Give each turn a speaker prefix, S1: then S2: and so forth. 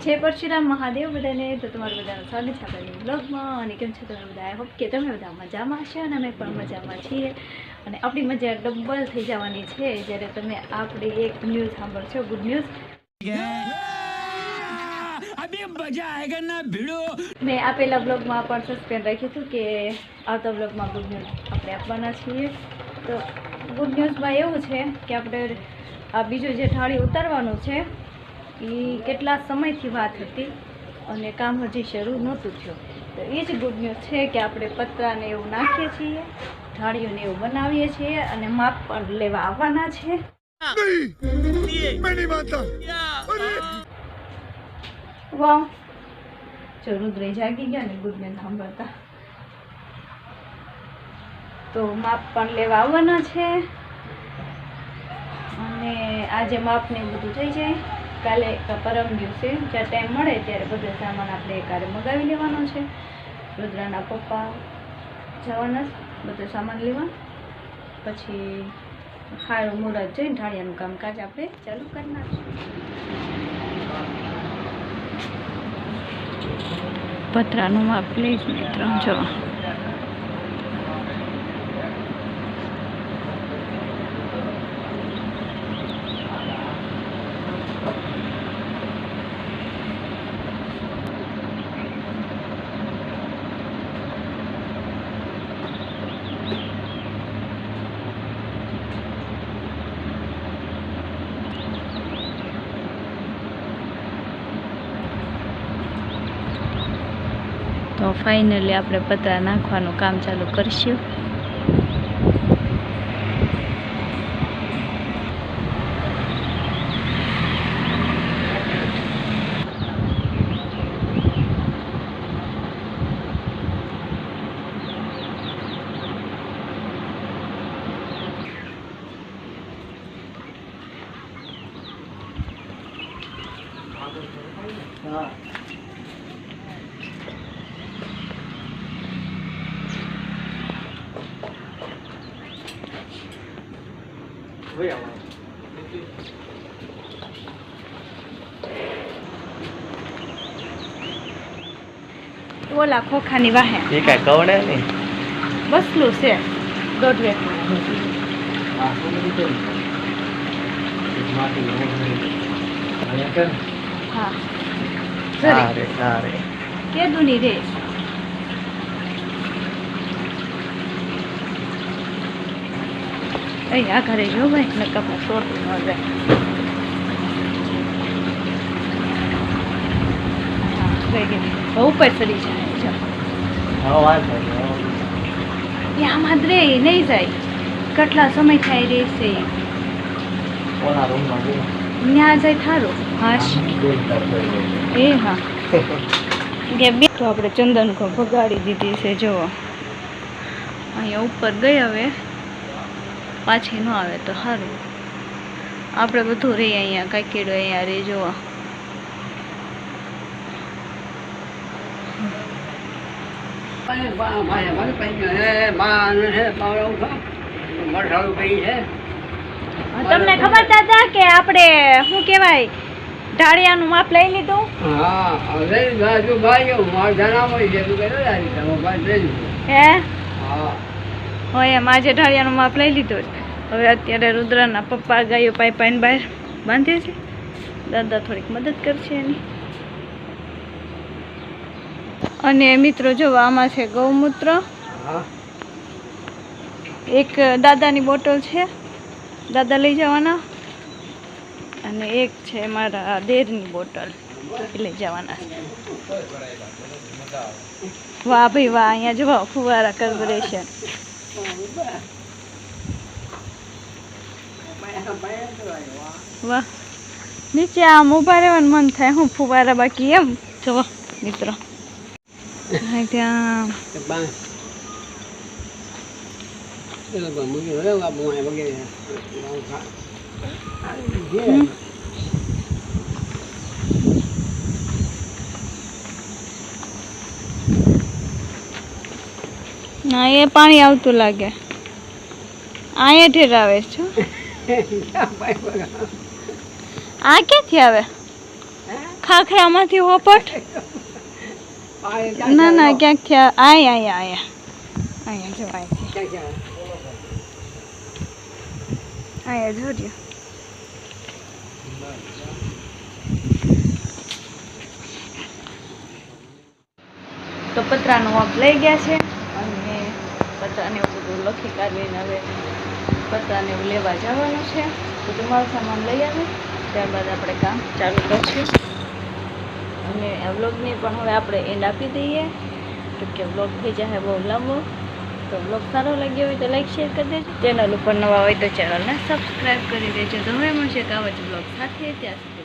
S1: છે પરશુરામ મહાદેવ બધાને તો તમારું બધાનું સ્વાગત છે આપણા બ્લોગમાં અને કેમ છો તમે બધા? આઈ હોપ કે તમે બધા મજામાં હશો અને અમે પણ મજામાં છીએ. અને આપણી મજા ડબલ થઈ જવાની છે જ્યારે તમે આપણી એક ન્યૂઝ સાંભળશો ગુડ ન્યૂઝ મેં આપેલા બ્લોગમાં પણ સસ્પેન્ડ રાખ્યું હતું કે આવતા બ્લોગમાં ગુડ ન્યૂઝ આપણે આપવાના છીએ. તો ગુડ ન્યૂઝમાં એવું છે કે આપણે આ બીજું જે થાળી ઉતારવાનું છે એ કેટલા સમયથી વાત હતી અને કામ હજી શરૂ નહોતું થયું. તો એ જ ગુડ ન્યૂઝ છે કે આપણે પતરાને એવું નાખીએ છીએ ઢાળીઓને એવું બનાવીએ છીએ અને માપ પણ લેવા આવવાના છે. વાહ જો રુદ્ર જાગી ગયા ને ગુડ ન્યૂઝ સાંભળતા. તો માપ પણ લેવા આવવાના છે. અને આજે માપ ને એવું બધું થઈ જાય. કાલે પરમ દિવસે જ્યાં ટાઈમ મળે ત્યારે બધો સામાન આપણે એકારે મગાવી લેવાનો છે. રુદ્રાના પપ્પા જવાના બધો સામાન લેવા પછી સારું મુહૂર્ત જોઈને ઢાળિયાનું કામકાજ આપણે ચાલુ કરી પતરાનું માપ પ્લીઝ મિત્રો, જો. તો ફાઇનલી આપણે પતરા નાખવાનું કામ ચાલુ કરશું. ઓલા ખોખાની વાહે.
S2: એ કાંઈ કવડે નહીં?
S1: બસલું છે. દોઢ વેક હા જરી.
S2: સારે સારે
S1: કેદુની રે અહીંયા ઘરે જો ભાઈ નકામાં સોટું ન જાય. ઉપર ચડી જાય જો આમાં જ રે નહીં જાય. કેટલા સમય થાય રહેશે? ત્યાં જાય થારું? હાશ. એ હા. કે બે તો આપણે ચંદન કો ભગાડી દીધી છે જુઓ. અહીંયા ઉપર ગઈ હવે. પાછી ન આવે તો સારું. આપણે બધું રહી અહીંયા કાંઈકેડો અહીંયા રે જોવા. તમને ખબર દાદા કે આપણે શું કહેવાય ઢાળિયાનું માપ લઈ લીધું? હે. હોય એમ આજે ઢાળિયાનું માપ લઈ લીધું છે. હવે અત્યારે રુદ્રના પપ્પા ગાયો પાઈ પાઈને બહાર બાંધે છે. દાદા થોડીક મદદ કરશે એની. અને મિત્રો જો આમાં છે ગૌમૂત્ર. એક દાદાની બોટલ છે. દાદા લઈ જવાના. અને એક છે મારા દેરની બોટલ. લઈ જવાના વાહ ભાઈ વાહ અહીંયા જવા ફુવારા કોર્પોરેશન વાહ. નીચે આમ ઊભા રહેવાનું મન થાય હું ફુવારા બાકી એમ. જુઓ મિત્રો. ત્યાં. હમ. એ પાણી આવતું લાગે. અહીંયા ઠેરાવે છો આ ક્યાંથી આવે? ખાખરામાંથી હોપટ? ના ના, ક્યાંકથી આવે આય આય, આયા. જો, આય આયા જોજો તો પતરાનો વાપ લઈ ગયા છે. પતરાને એવું બધું લખી કાઢીને હવે એવું લેવા જવાનું છે. બધું તમારું સામાન લઈ આવે. ત્યારબાદ આપણે કામ ચાલુ કરશું. અને આ વ્લોગને પણ હવે આપણે એન્ડ આપી દઈએ. કે વ્લોગ થઈ જાય બહુ લાંબો. તો વ્લોગ સારો લાગ્યો હોય તો લાઈક શેર કરી દેજો. ચેનલ ઉપર નવા હોય તો ચેનલને સબસ્ક્રાઈબ કરી દેજો. તો હવે મળશે એક આવા જ વ્લોગ સાથે. ત્યાં સુધી